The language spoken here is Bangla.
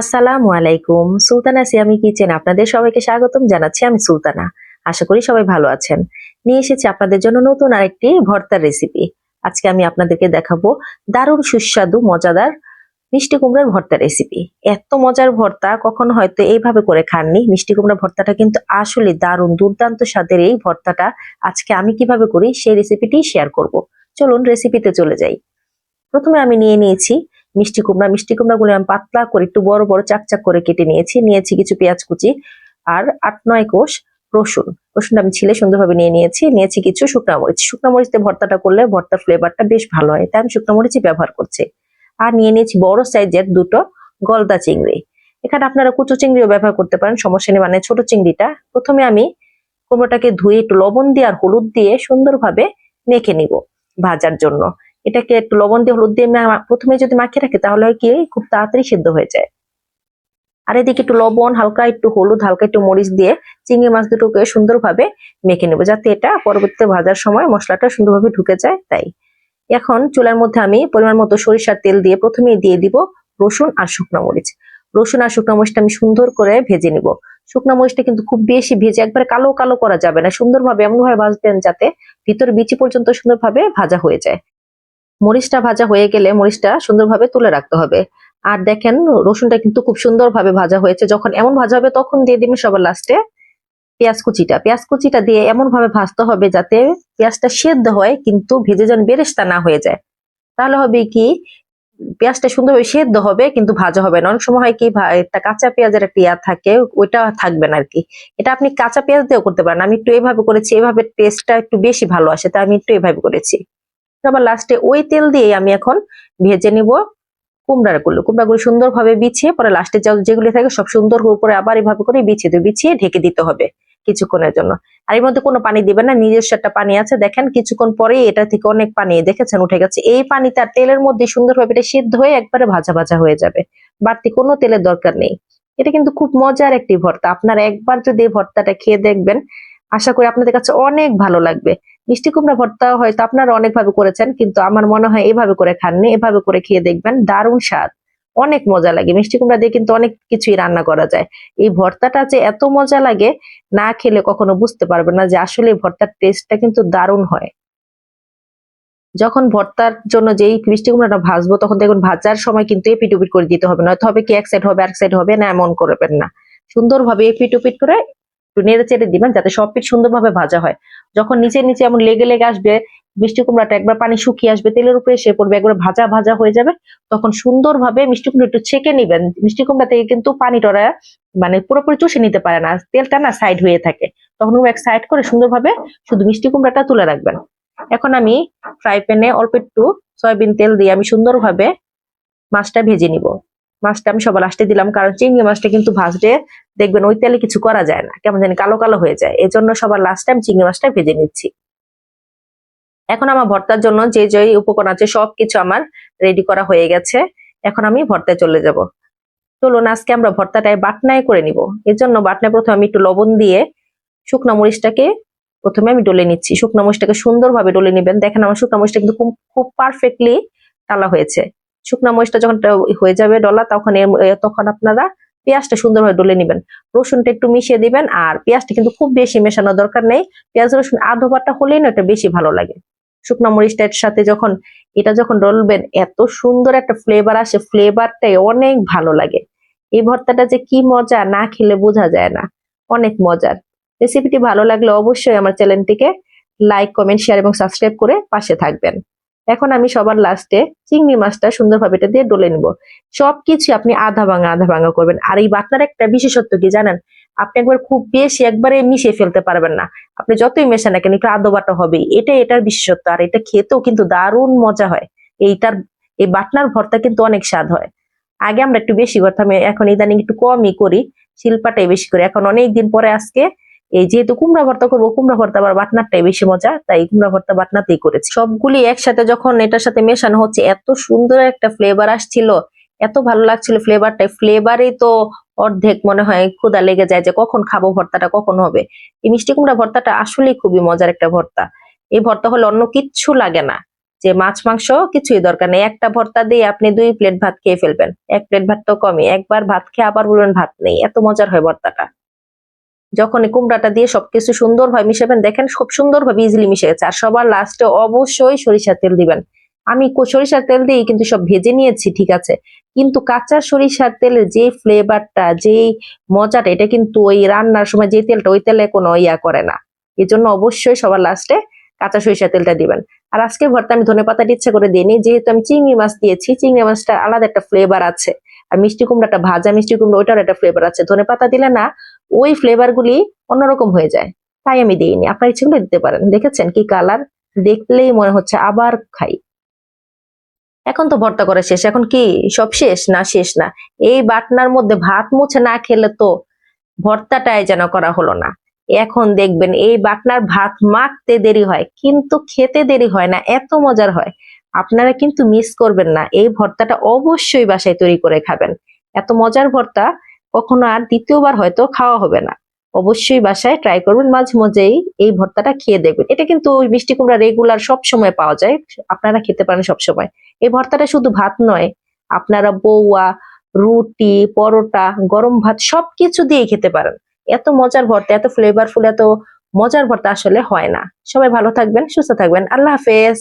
আসসালামু আলাইকুম। সুলতানা সিয়ামি কিচেন আপনাদের সবাইকে স্বাগতম জানাচ্ছি আমি সুলতানা। আশা করি সবাই ভালো আছেন। নিয়ে এসেছি আপনাদের জন্য নতুন আরেকটি ভর্তার রেসিপি আজকে আমি আপনাদেরকে দেখাবো দারুণ সুস্বাদু, মজাদার মিষ্টি কুমড়ার ভর্তা রেসিপি এত মজার ভর্তা, কখনো হয়তো এইভাবে করে খাননি। মিষ্টি কুমড়া ভর্তাটা কিন্তু আসলে দারুণ, দুর্দান্ত স্বাদের এই ভর্তাটা। আজকে আমি কীভাবে করি সেই রেসিপিটি শেয়ার করব। চলুন রেসিপিতে চলে যাই। প্রথমে আমি নিয়ে নিয়েছি মিষ্টি কুমড়া, মিষ্টি কুমড়াগুলো আমি পাতলা করে একটু বড় বড় চাকচাক করে কেটে নিয়েছি। নিয়েছি কিছু পেঁয়াজ কুচি আর আট, নয় কোষ রসুন। রসুনটা আমি ছিলে সুন্দরভাবে নিয়ে নিয়েছি। নিয়েছি কিছু শুকনা মরিচ। শুকনা মরিচ দিয়ে ভর্তাটা করলে ভর্তার ফ্লেভারটা বেশ ভালো হয়। তাই আমি শুকনা মরিচই ব্যবহার করছি। আর নিয়ে নিয়েছি বড় সাইজের দুটো গলদা চিংড়ি। এখানে আপনারা কুচো চিংড়িও ব্যবহার করতে পারেন, সমস্যা নেই মানে ছোট চিংড়িটা। প্রথমে আমি কুমড়োটাকে ধুয়ে একটু লবণ দিয়ে আর হলুদ দিয়ে সুন্দরভাবে মেখে নিব ভাজার জন্য। এটাকে একটু লবণ দিয়ে হলুদ দিয়ে প্রথমে যদি মাখিয়ে রাখি, তাহলে কি, খুব তাড়াতাড়ি সিদ্ধ হয়ে যায়। আর এদিকে একটু লবণ, হালকা একটু হলুদ, হালকা একটু মরিচ দিয়ে চিংড়ি মাছ দুটোকে সুন্দরভাবে মেখে নেব, যাতে এটা পরবর্তীতে ভাজার সময় মশলাটা সুন্দরভাবে ঢুকে যায় তাই। এখন চুলার মধ্যে আমি পরিমাণ মতো সরিষার তেল দিয়ে প্রথমেই দিয়ে দিব রসুন আর শুকনো মরিচ। রসুন আর শুকনো মরিচটা আমি সুন্দর করে ভেজে নিব। শুকনো মরিচটা কিন্তু খুব বেশি ভেজে একবারে কালো কালো করা যাবে না, সুন্দরভাবে এমনভাবে ভাজবেন যাতে ভিতর বিচি পর্যন্ত সুন্দরভাবে ভাজা হয়ে যায়। মরিচটা ভাজা হয়ে গেলে মরিচটা সুন্দরভাবে তুলে রাখতে হবে। আর দেখেন, রসুনটা কিন্তু খুব সুন্দরভাবে ভাজা হয়েছে। যখন এমন ভাজা হবে, তখন দিয়ে দিবেন সবার লাস্টে পেঁয়াজ কুচিটা। পেঁয়াজ কুচিটা দিয়ে এমন ভাবে ভাজতে হবে যাতে পেঁয়াজটা সেদ্ধ হয়, কিন্তু ভেজে যেন বেরেস্তা না হয়ে যায়। তাহলে হবে কি, পেঁয়াজটা সুন্দরভাবে সেদ্ধ হবে, কিন্তু ভাজা হবে না। অনেক সময় হয় কি একটা কাঁচা পেঁয়াজের একটা ইয়া থাকে, ওইটা থাকবে না আর কি এটা আপনি কাঁচা পেঁয়াজ দিয়েও করতে পারেন। আমি একটু এভাবে করেছি এইভাবে টেস্টটা একটু বেশি ভালো আসে, তাই আমি একটু এভাবে করেছি। আবার লাস্টে ওই তেল দিয়ে আমি এখন ভেজে নিব কুমড়াগুলো সুন্দরভাবে বিছিয়ে পরে লাস্টে যেগুলি থাকে সব সুন্দর করে আবার এভাবে করে বিছিয়ে দেবে, বিছিয়ে ঢেকে দিতে হবে কিছুক্ষণের জন্য। আর এর মধ্যে কোনো পানি দিবেন না, নিজস্ব একটা পানি আছে। দেখেন কিছুক্ষণ পরেই এটা থেকে অনেক পানি, দেখেছেন? উঠে গেছে। এই পানিটা তেলের মধ্যে সুন্দরভাবে এটা সিদ্ধ হয়ে একবারে ভাজা ভাজা হয়ে যাবে। বাড়তি কোনো তেলের দরকার নেই। এটা কিন্তু খুব মজার একটি ভর্তা। আপনারা একবার যদি এই ভর্তাটা খেয়ে দেখবেন, আশা করি আপনাদের কাছে অনেক ভালো লাগবে। মিষ্টি কুমড়া ভর্তা হয়তো আপনারা অনেকভাবে করেছেন, কিন্তু আমার মনে হয় এভাবে করে খাননি, এভাবে করে খেয়ে দেখবেন দারুণ স্বাদ। অনেক মজা লাগে। মিষ্টি কুমড়া দিয়ে কিন্তু অনেক কিছুই রান্না করা যায়। এই ভর্তাটা যে এত মজা লাগে, না খেলে কখনো বুঝতে পারবে না যে আসলে ভর্তার টেস্টটা কিন্তু দারুণ হয়। যখন ভর্তার জন্য যেই মিষ্টি কুমড়াটা ভাজবো, তখন দেখুন ভাজার সময় কিন্তু এপিট উপিট করে দিতে হবে। নয়তো হবে কি এক সাইড হবে আর সাইড হবে না, এমন করবেন না। সুন্দরভাবে এপিট উপিট করে একটু নেড়ে চেড়ে দিবেন যাতে সব পিঠ সুন্দরভাবে ভাজা হয়। যখন নিচে নিচে এমন লেগে লেগে আসবে, মিষ্টি কুমড়াটা একবার পানি শুকিয়ে আসবে, তেলের উপরে এসে পড়বে, একবার ভাজা ভাজা হয়ে যাবে, তখন সুন্দরভাবে মিষ্টি কুমড়া একটু ছেঁকে নিবেন। মিষ্টি কুমড়া থেকে কিন্তু পানি টরা মানে পুরোপুরি চুষে নিতে পারে না, তেলটা না সাইড হয়ে থাকে। তখন এক সাইড করে সুন্দরভাবে শুধু মিষ্টি কুমড়াটা তুলে রাখবেন। এখন আমি ফ্রাই প্যানে অল্প একটু সয়াবিন তেল দিয়ে আমি সুন্দরভাবে মাছটা ভেজে নিব। মাছটা আমি সবার লাস্টে দিলাম, কারণ চিংড়ি মাছটা কিন্তু ভাজলে দেখবেন ওই তেলে কিছু করা যায় না, কেমন জানি কালো কালো হয়ে যায়। এই জন্য সবার লাস্টে আমি চিংড়ি মাছটা ভেজে নিচ্ছি। এখন আমার ভর্তার জন্য যে যে উপকরণ আছে সবকিছু আমার রেডি করা হয়ে গেছে। এখন আমি ভর্তায় চলে যাব। চলুন, আজকে আমরা ভর্তাটায় বাটনায় করে নিব। এর জন্য বাটনায় প্রথমে আমি একটু লবণ দিয়ে শুকনো মরিচটাকে প্রথমে আমি ডলে নিচ্ছি। শুকনো মরিচটাকে সুন্দরভাবে ডলে নেবেন। দেখেন আমার শুকনো মরিচটা কিন্তু খুব খুব পারফেক্টলি টালা হয়েছে। শুকনো মরিচটা যখন হয়ে যাবে ডলা, তখন তখন আপনারা পেঁয়াজটা সুন্দরভাবে ডলে নেবেন। রসুনটা একটু মিশিয়ে দিবেন আর পেঁয়াজটা কিন্তু খুব বেশি মেশানোর দরকার নেই। পেঁয়াজ, রসুন আধো বাটা হলেই না এটা বেশি ভালো লাগে। শুকনো মরিচটার সাথে যখন, এটা যখন ডলবেন, এত সুন্দর একটা ফ্লেভার আসে ফ্লেভারটাই অনেক ভালো লাগে। এই ভর্তাটা যে কি মজা, না খেলে বোঝা যায় না। অনেক মজার। রেসিপিটি ভালো লাগলে অবশ্যই আমার চ্যানেলটিকে লাইক কমেন্ট শেয়ার এবং সাবস্ক্রাইব করে পাশে থাকবেন। এখন আমি সবার লাস্টে চিংড়ি মাছটা সুন্দরভাবে এটা দিয়ে ডলে নিব। সবকিছু আপনি আধা ভাঙা আধা ভাঙা করবেন। আর এই বাটনার একটা বিশেষত্ব কি জানেন? আপনি একবার খুব বেশি একবারে মিশিয়ে ফেলতে পারবেন না। আপনি যতই মেশান না কেন, একটু আধো বাটা হবেই এটা এটার বিশেষত্ব। আর এটা খেতেও কিন্তু দারুণ মজা হয়। এইটার, এই বাটনার ভর্তা কিন্তু অনেক স্বাদ হয়। আগে আমরা একটু বেশি করতাম, এখন ইদানিং একটু কমই করি। শিল্পাটাই বেশি করি। এখন অনেক দিন পরে আজকে এই যেহেতু কুমড়া ভর্তা করব, কুমড়া ভর্তা আবার বাটনারটাই বেশি মজা, তাই কুমড়া ভর্তা বাটনাতেই করেছি। সবগুলি একসাথে যখন এটার সাথে মেশানো হচ্ছে, এত সুন্দর একটা ফ্লেভার আসছিল, এত ভালো লাগছিল ফ্লেভারটা ফ্লেভারই তো অর্ধেক মনে হয় ক্ষুদা লেগে যায় যে কখন খাব ভর্তাটা, কখন হবে। এই মিষ্টি কুমড়া ভর্তাটা আসলেই খুবই মজার একটা ভর্তা। এই ভর্তা হলে অন্য কিচ্ছু লাগে না। যে মাছ, মাংস কিছুই দরকার নেই। একটা ভর্তা দিয়ে আপনি দুই প্লেট ভাত খেয়ে ফেলবেন। এক প্লেট ভাত তো কমই। একবার ভাত খেয়ে আবার বলবেন ভাত নেই। এত মজার হয় ভর্তাটা। যখন এই কুমড়াটা দিয়ে সবকিছু সুন্দরভাবে মিশাবেন, দেখেন খুব সুন্দরভাবে ইজিলি মিশে গেছে আর সবার লাস্টে অবশ্যই সরিষার তেল দিবেন। আমি সরিষার তেল দিয়ে কিন্তু সব ভেজে নিয়েছি, ঠিক আছে? কিন্তু কাঁচা সরিষার তেলের যে ফ্লেভারটা যে মজাটা, এটা কিন্তু ওই রান্নার সময় যে তেলটা, ওই তেলে কোনো ইয়া করে না। এই জন্য অবশ্যই সবার লাস্টে কাঁচা সরিষার তেলটা দিবেন। আর আজকে ভর্তা আমি ধনে পাতাটা ইচ্ছা করে দিইনি, যেহেতু আমি চিংড়ি মাছ দিয়েছি, চিংড়ি মাছটা আলাদা একটা ফ্লেভার আছে। আর মিষ্টি কুমড়াটা ভাজা মিষ্টি কুমড়া ওইটার একটা ফ্লেভার আছে। ধনে পাতা দিলে না ওই ফ্লেভার গুলি অন্যরকম হয়ে যায়। তাই আমি দিইনি। আপনার ইচ্ছে করলে দিতে পারেন। দেখেছেন কি কালার দেখলেই মনে হচ্ছে আবার খাই। এখন তো ভর্তা করা শেষ। এখন কি সব শেষ? না শেষ না। এই বাটনার মধ্যে ভাত মুছে না খেলে তো ভর্তাটাই যেন করা হলো না। এখন দেখবেন এই বাটনার ভাত মাখতে দেরি হয়, কিন্তু খেতে দেরি হয় না। এত মজার হয়। আপনারা কিন্তু মিস করবেন না। এই ভর্তাটা অবশ্যই বাসায় তৈরি করে খাবেন। এত মজার ভর্তা কখনো আর দ্বিতীয়বার হয়তো খাওয়া হবে না। অবশ্যই বাসায় ট্রাই করবেন, মাঝে মাঝেই এই ভর্তাটা খেয়ে দেখবেন। এটা কিন্তু ওই মিষ্টি কুমড়া রেগুলার সব সময় পাওয়া যায়, আপনারা খেতে পারেন সব সময়। এই ভর্তাটা শুধু ভাত নয়, আপনারা বৌয়া, রুটি, পরোটা, গরম ভাত সবকিছু দিয়ে খেতে পারেন। এত মজার ভর্তা, এত ফ্লেভারফুল এত মজার ভর্তা আসলে হয় না। সবাই ভালো থাকবেন, সুস্থ থাকবেন। আল্লাহ হাফেজ।